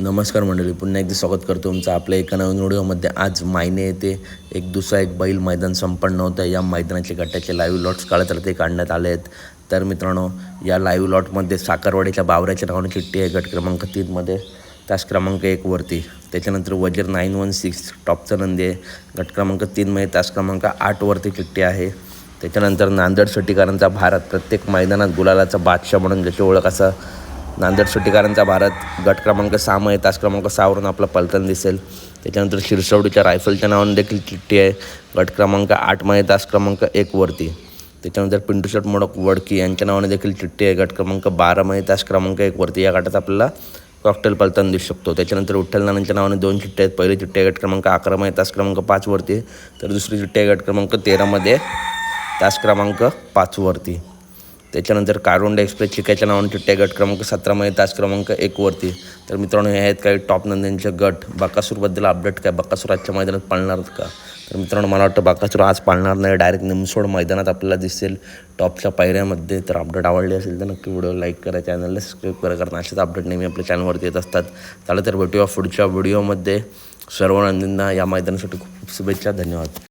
नमस्कार मंडळी पुन्हा एकदा स्वागत करतो तुमचं आपल्या एका नवीन व्हिडिओमध्ये. आज मायने येथे एक दुसरा एक बैल मैदान संपन्न होतं. या मैदानाचे गटाचे लाईव्ह लॉट्स काढत ते काढण्यात आले आहेत. तर मित्रांनो या लाईव्ह लॉटमध्ये साखरवाडीच्या बावऱ्याच्या नावाने चिठ्ठी आहे गट क्रमांक तीनमध्ये तास क्रमांक एकवरती त्याच्यानंतर वजीर नाईन वन सिक्स टॉपचा नंदी आहे. गट क्रमांक तीनमध्ये तास क्रमांक आठवरती चिठ्ठी आहे. त्याच्यानंतर नांदेड सुट्टीकरांचा भारत प्रत्येक मैदानात गुलालाचा बादशाह म्हणून ज्याची ओळख असा नांदेड सुट्टीकरांचा भारत गट क्रमांक सहामध्ये तास क्रमांक सहावरून आपला पलतन दिसेल. त्याच्यानंतर शिरसवडीच्या रायफलच्या नावाने देखील चिठ्ठी आहे. गट क्रमांक आठमध्ये तास क्रमांक एकवरती त्याच्यानंतर पिंटू शर्ट मोडक वडकी यांच्या नावाने देखील चिठ्ठी आहे. गट क्रमांक बारामध्ये तास क्रमांक एकवरती या गटात आपल्याला कॉकटेल पलतन दिसू शकतो. त्याच्यानंतर विठ्ठल नानांच्या नावाने दोन चिठ्ठे आहेत. पहिली चिठ्ठी आहे गट क्रमांक अकरामध्ये तास क्रमांक पाचवरती तर दुसरी चिठ्ठी आहे गट क्रमांक तेरामध्ये तास क्रमांक पाचवरती त्याच्यानंतर कारोंडा एक्सप्रेस चिकाच्या नावाने चिठ्ठ्या गट क्रमांक सतरामध्ये तास क्रमांक एकवरती तर मित्रांनो हे आहेत काही टॉप नंदींचे गट. बकासूरबद्दल अपडेट काय? बकासूर आजच्या मैदानात पाळणार का? तर मित्रांनो मला वाटतं बकासूर आज पाळणार नाही. डायरेक्ट निमसोड मैदानात आपल्याला दिसेल टॉपच्या पायऱ्यामध्ये. तर अपडेट आवडली असेल तर नक्की व्हिडिओ लाईक करा चॅनलला सबस्क्राईब करा कारण असेच अपडेट नेहमी आपल्या चॅनलवरती येत असतात. चालेल तर भेटूया पुढच्या व्हिडिओमध्ये सर्व नंदींना या मैदानासाठी खूप शुभेच्छा. धन्यवाद.